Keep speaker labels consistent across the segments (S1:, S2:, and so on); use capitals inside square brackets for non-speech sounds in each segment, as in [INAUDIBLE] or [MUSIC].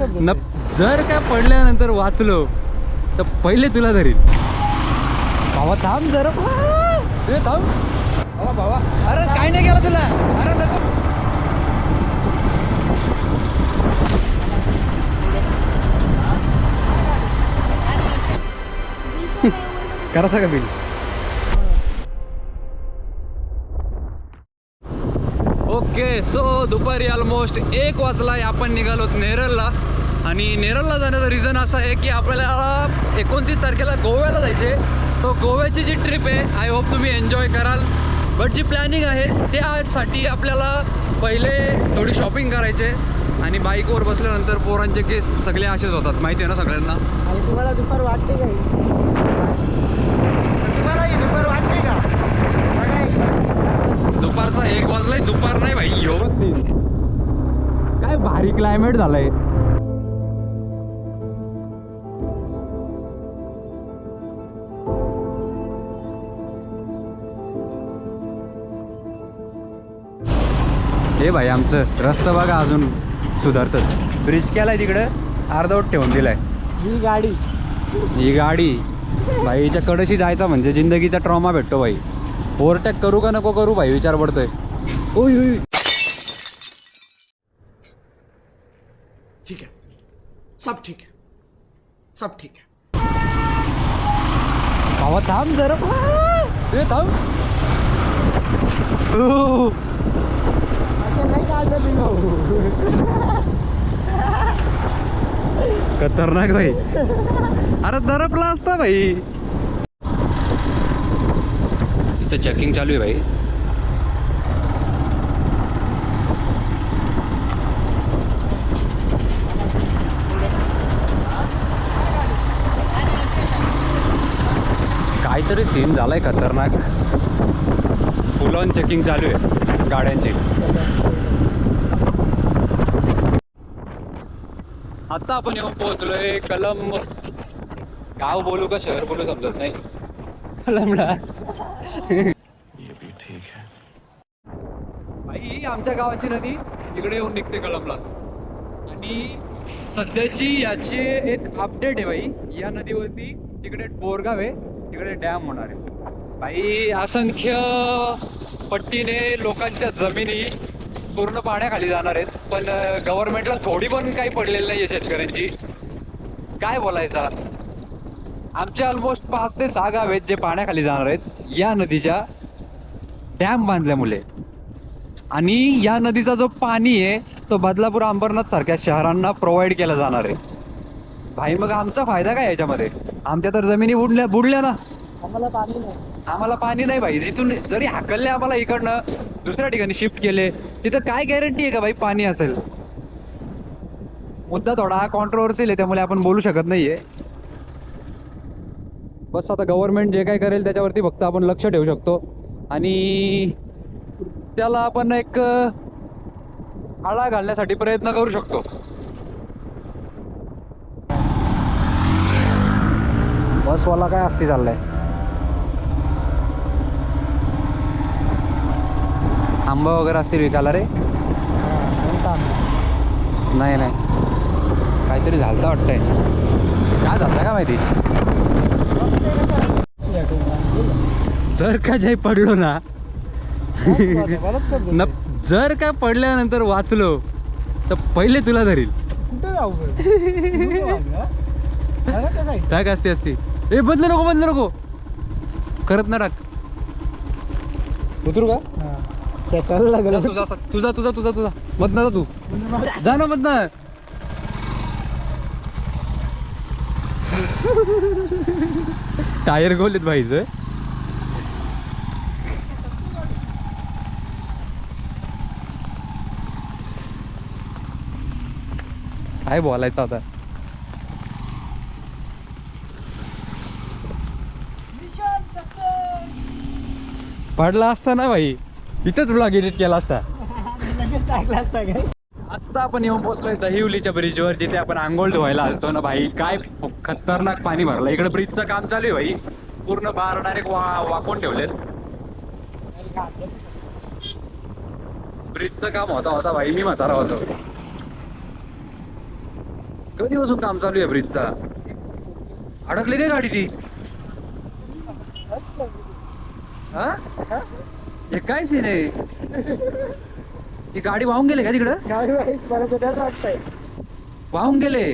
S1: न जर काय पडल्यानंतर वाचलो तर पहिले तुला धरील. भावा थांब जरा. ए, थांब. भावा भावा अरे काय नाही केलं तुला? अरे [LAUGHS] करायचं का बिल. ओके सो दुपारी ऑलमोस्ट एक वाजलाय. आपण निघालोत नेरळला आणि नेरळला जाण्याचा रिझन असा आहे की आपल्याला एकोणतीस तारखेला गोव्याला जायचे. तो गोव्याची जी ट्रिप आहे आय होप तुम्ही एन्जॉय कराल. बट जी प्लॅनिंग आहे त्यासाठी आपल्याला पहिले थोडी शॉपिंग करायचे. आणि बाईकवर बसल्यानंतर पोरांचे केस सगळे असेच होतात. माहिती आहे ना सगळ्यांना?
S2: आणि तुम्हाला दुपार वाटते का? तुम्हाला दुपार वाटते का?
S1: दुपारचा एक वाजलाय दुपार नाही भाई. काय भारी क्लायमेट झालंय. हे भाई आमचं रस्ता बघा अजून सुधारतात. ब्रिज केलाय तिकडं अर्धवट ठेवून दिलाय.
S2: ही गाडी.
S1: ही गाडी. भाईच्या कडशी जायचा म्हणजे जिंदगीचा ट्रॉमा भेटतो भाई. ओव्हरटेक करू का नको करू भाई विचार पडतोय. ओय ओय
S2: ठीक है सब ठीक है सब ठीक है
S1: भावा थांब जरा. थांब ओ,
S2: असं नाही काढलं मी भाऊ
S1: खतरनाक भाई. अरे दरपला असता भाई. इथं चेकिंग चालू आहे भाई. काहीतरी सीन झालाय खतरनाक. फुल ऑन चेकिंग चालू आहे गाड्यांची. आता आपण येऊन पोहोचलोय कलम. गाव बोलू का शहर बोलू समजत नाही. कलमला. भाई आमच्या गावाची नदी इकडे येऊन निघते कलमला. आणि सध्याची याची एक अपडेट आहे भाई या नदीवरती तिकडे बोरगाव आहे तिकडे डॅम होणार आहे. भाई असंख्य पट्टीने लोकांच्या जमिनी पूर्ण पाण्याखाली जाणार आहेत पण गव्हर्नमेंटला थोडी पण काही पडलेली नाही आहे शेतकऱ्यांची. काय बोलायचा आमचे ऑलमोस्ट पाच ते सहा गाव आहेत जे पाण्याखाली जाणार आहेत. या नदीच्या डॅम बांधल्यामुळे. आणि या नदीचा जो पाणी आहे तो बदलापूर अंबरनाथ सारख्या शहरांना प्रोव्हाइड केला जाणार आहे. भाई मग आमचा फायदा काय याच्यामध्ये? आमच्या तर जमिनी बुडल्या बुडल्या ना.
S2: आम्हाला पाणी नाही.
S1: आम्हाला पाणी नाही भाई. जिथून जरी हाकलले आम्हाला इकडनं दुसऱ्या ठिकाणी शिफ्ट केले तिथं काय गॅरंटी आहे का भाई पाणी असेल? मुद्दा थोडा कॉन्ट्रोवर्सियल आहे त्यामुळे आपण बोलू शकत नाहीये. बस आता गव्हर्नमेंट जे काय करेल त्याच्यावरती फक्त आपण लक्ष ठेवू शकतो. आणि त्याला आपण एक आळा घालण्यासाठी प्रयत्न करू शकतो. बसवाला काय असती चाललाय? आंबा वगैरे असतील विकायला रे? नाही नाही. काहीतरी झालं वाटतंय. काय झालं का माहिती? जर का जय पडलो ना न जर का पडल्यानंतर वाचलो तर पहिले तुला धरील. टाक असते असते. ए बदलू नको बदलू नको. करत ना टाक. उतरू का?
S2: लागलं.
S1: तुझा तुझा तुझा तुझा तुझा. मधनं जा तू. जा ना मधनं. टायर गोलीत भाईचं. काय बोलायचं आता? पडला असता ना भाई. इथंच ब्लॉग एडिट केला असता.
S2: लगेच टाकला असता काय?
S1: आत्ता आपण येऊन पोहोचलोय दहिवलीच्या ब्रिजवर जिथे आपण आंघोळ धुवायला आलतो ना भाई. काय खतरनाक पाणी भरलं इकडे ब्रिजचं काम चालू आहे भाई. पूर्ण बार डायरेक्ट वा वाकून ठेवलेत. ब्रिजचं काम होता होता भाई. मी म्हातारा होतो. कधीपासून काम चालू आहे ब्रिजचा अडकली काय गाडी ती? हा? हे काय सीन आहे? ती गाडी वाहून गेले का तिकडं?
S2: त्याच वाटतंय
S1: वाहून गेले?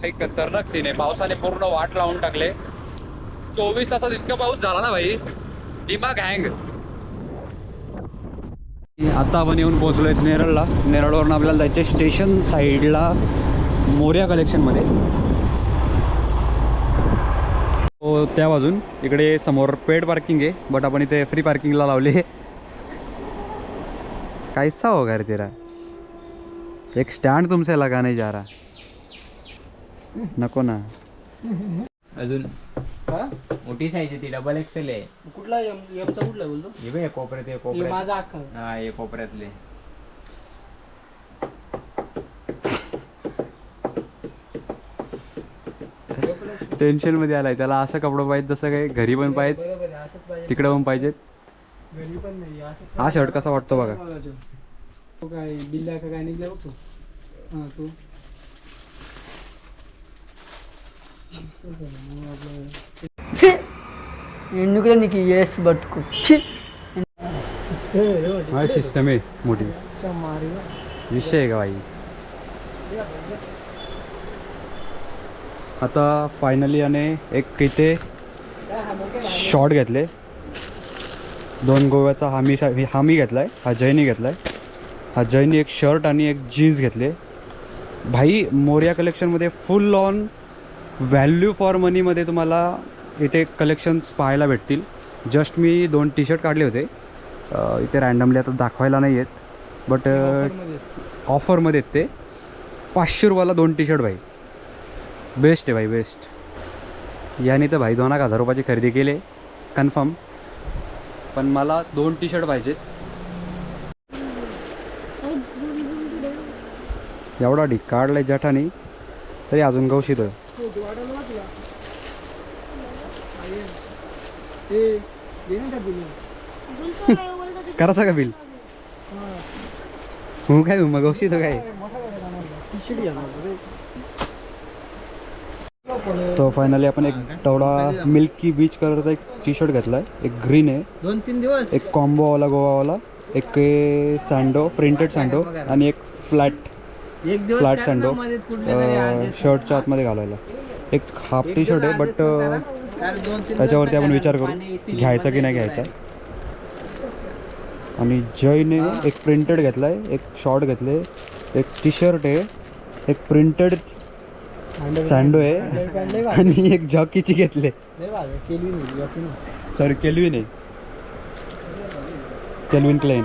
S1: काही खतरनाक सीन आहे. पावसाने पूर्ण वाट लावून टाकले. चोवीस तासात इतका पाऊस झाला ना भाई. दिमाग हँग आता आपण येऊन पोहोचलोय नेरळला. नेरळवरून आपल्याला जायचे स्टेशन साईडला मोर्या कलेक्शनमध्ये हो त्या बाजून. इकडे समोर पेड पार्किंग आहे बट आपण इथे फ्री पार्किंगला लावले. कैसा होगा रे तेरा. एक स्टँड तुमसे लगा नहीं जा रहा. नको ना.
S3: अजून?
S2: हा?
S3: मोठी साईज आहे ती डबल एक्सेल आहे.
S2: कुठला एम- एमचा कुठला बोलतो?
S3: हे बघ हे कोपऱ्यात हे
S2: हे
S3: कोपऱ्यात.
S2: माझा
S3: हा हे कोपऱ्यातले.
S1: टेन्शन मध्ये आलाय त्याला असं कपडं पाहिजे जसं काही घरी पण पाहिजे
S2: बरोबर आहे असंच पाहिजे
S1: तिकडे पण पाहिजेत
S2: घरी पण नाही असंच
S1: हा शर्ट कसा वाटतो बघा
S2: बघायचं. तो काय बिल्ला का काय निघल्या बघ तू हा तू
S4: ఎందుకులే నీకు ఏసు పట్టుకు ఛీ!
S1: हा सिस्टम आहे मोठी विषय आहे का बाई आता फायनली याने एक इथे शॉर्ट घेतले. दोन गोव्याचा हामी सा हामी घेतलाय हा जैनी घेतलाय. हा जैनी एक शर्ट आणि एक जीन्स घेतले. भाई मोर्या कलेक्शनमध्ये फुल ऑन व्हॅल्यू फॉर मनीमध्ये तुम्हाला इथे कलेक्शन्स पाहायला भेटतील. जस्ट मी दोन टी शर्ट काढले होते. इथे रँडमली आता दाखवायला नाही आहेत बट ऑफरमध्ये आहेत ते. पाचशे रुपयाला दोन टी शर्ट भाई. बेस्ट आहे भाई बेस्ट. याने तर भाई दोन एक हजार रुपयाची खरेदी केली कन्फर्म पण मला दोन टी शर्ट पाहिजे. एवढा ढीक काढलाय जठानी. तरी अजून गवशीत करायचं का बिल? हो. काय मग गवशीत काय? सो फायनली आपण एक तेवढा मिल्की बीच कलरचा एक टी शर्ट घेतलाय. एक ग्रीन आहे.
S2: दोन तीन दिवस?
S1: एक कॉम्बोवाला गोवावाला. एक सँडो प्रिंटेड सँडो आणि एक फ्लॅट
S2: एक
S1: फ्लॅट सँडो शर्टच्या आतमध्ये घालायला. एक हाफ टी शर्ट आहे बट त्याच्यावरती आपण विचार करू. घ्यायचा की नाही घ्यायचा? आणि जयने एक प्रिंटेड घेतलाय एक शॉर्ट घेतले एक टी शर्ट आहे एक प्रिंटेड सँडो आहे. आणि एक जॉकीची घेतले. सॉरी केल्विन आहे केल्विन क्लेन.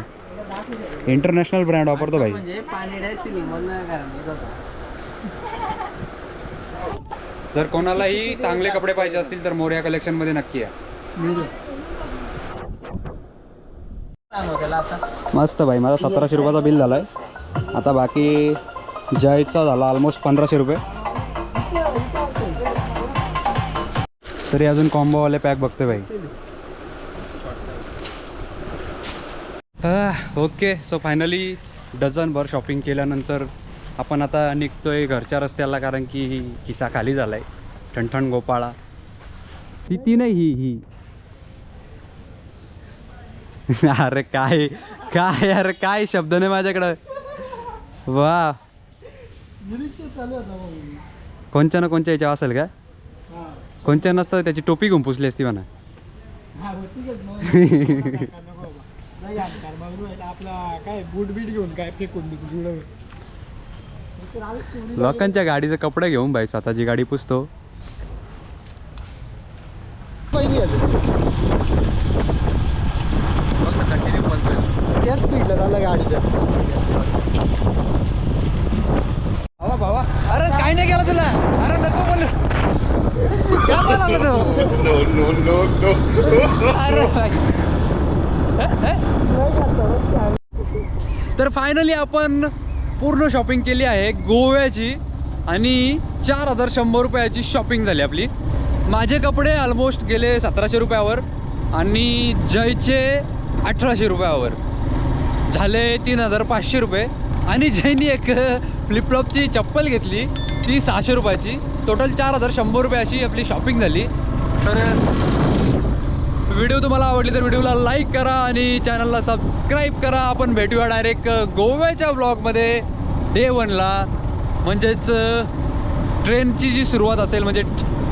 S1: इंटरनॅशनल ब्रँड वापरतो भाई.
S2: म्हणजे
S1: जर कोणालाही चांगले कपडे पाहिजे असतील तर मोर्या कलेक्शनमध्ये नक्की या. मस्त भाई माझा सतराशे रुपयाचा बिल झाला आहे आता बाकी जयचा झाला ऑलमोस्ट पंधराशे रुपये. तरी अजून कॉम्बोवाले पॅक बघतोय भाई. ओके सो फायनली डझनभर शॉपिंग केल्यानंतर आपण आता निघतोय घरच्या रस्त्याला कारण की किस्सा खाली झालाय. ठणठण गोपाळा. ती ती नाही ही ही. [LAUGHS] अरे काय काय अरे काय शब्द नाही माझ्याकडं. वा. कोणच्या ना कोणच्या याच्या असेल का
S2: हा.
S1: कोणच्या नसतं त्याची टोपी घेऊन पुसली असती म्हणा
S2: हा, आपला काय बूट बीट घेऊन काय फेकून
S1: लोकांच्या गाडीचे कपडे घेऊन भाई स्वतःची गाडी पुसतो.
S2: त्याच स्पीडला झाला गाडीच्या
S1: काय नाही केलं तुला. अरे नको बोल. काय बोलायला तू? अरे भाई. तर फायनली आपण पूर्ण शॉपिंग केली आहे गोव्याची आणि चार हजार शंभर रुपयाची शॉपिंग झाली आपली. माझे कपडे ऑलमोस्ट गेले सतराशे रुपयावर आणि जयचे अठराशे रुपयावर. झाले तीन हजार पाचशे रुपये. आणि ज्यांनी एक फ्लिपफ्लॉपची चप्पल घेतली. ती सहाशे रुपयाची. टोटल चार हजार शंभर रुपये अशी आपली शॉपिंग झाली. तर व्हिडिओ तुम्हाला आवडली तर व्हिडिओला लाईक करा आणि चॅनलला सबस्क्राईब करा. आपण भेटूया डायरेक्ट गोव्याच्या ब्लॉगमध्ये डे वनला म्हणजेच ट्रेनची जी सुरुवात असेल म्हणजे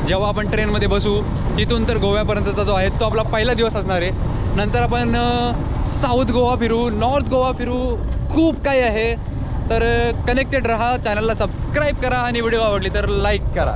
S1: जेव्हा आपण ट्रेनमध्ये बसू तिथून तर गोव्यापर्यंतचा जो आहे तो आपला पहिला दिवस असणार आहे. नंतर आपण साऊथ गोवा फिरू नॉर्थ गोवा फिरू खूप काही आहे. तर कनेक्टेड राहा चॅनलला सबस्क्राईब करा आणि व्हिडिओ आवडली तर लाईक करा.